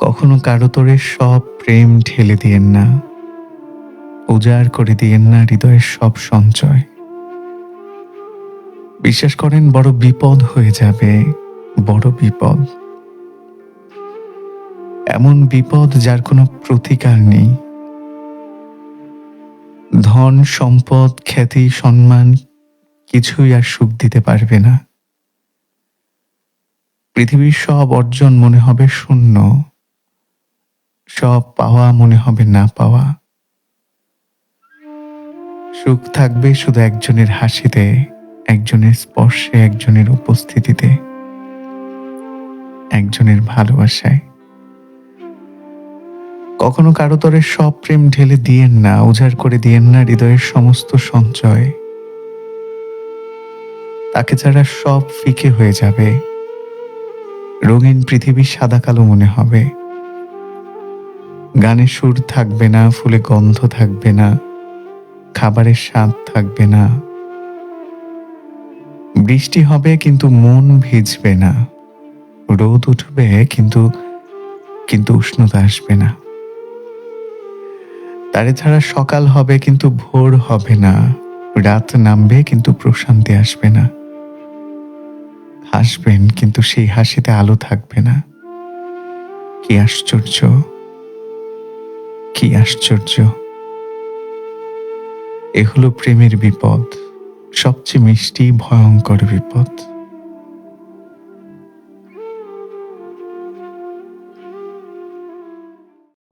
কখনো কারও তোরে সব প্রেম ঢেলে দিয়েন না। উজাড় করে দিয়েন না হৃদয়ের সব সঞ্চয়। বিশ্বাস করেন, বড় বিপদ হয়ে যাবে, বড় বিপদ। এমন বিপদ যার কোনো প্রতিকার নেই। ধন, সম্পদ, খ্যাতি, সম্মান কিছুই আর সুখ দিতে পারবে না। পৃথিবীর সব অর্জন মনে হবে শূন্য। সব পাওয়া মনে হবে না পাওয়া। সুখ থাকবে শুধু একজনের হাসিতে, একজনের স্পর্শে, একজনের উপস্থিতিতে, একজনের ভালোবাসায়। কখনো কারও তরে সব প্রেম ঢেলে দিয়েন না, উজাড় করে দিয়েন না হৃদয়ের সমস্ত সঞ্চয়। তাকে ছাড়া সব ফিকে হয়ে যাবে। রঙিন পৃথিবী সাদা কালো মনে হবে। গানে সুর থাকবে না, ফুলে গন্ধ থাকবে না, খাবারের স্বাদ থাকবে না। বৃষ্টি হবে কিন্তু মন ভিজবে না। রোদ উঠবে কিন্তু কিন্তু উষ্ণতা আসবে না। তারে ছাড়া সকাল হবে কিন্তু ভোর হবে না। রাত নামবে কিন্তু প্রশান্তি আসবে না। হাসবেন কিন্তু সেই হাসিতে আলো থাকবে না। কি আশ্চর্য। কি আশ্চর্য। এ হলো প্রেমের বিপদ সবচেয়ে মিষ্টি ভয়ঙ্কর বিপদ।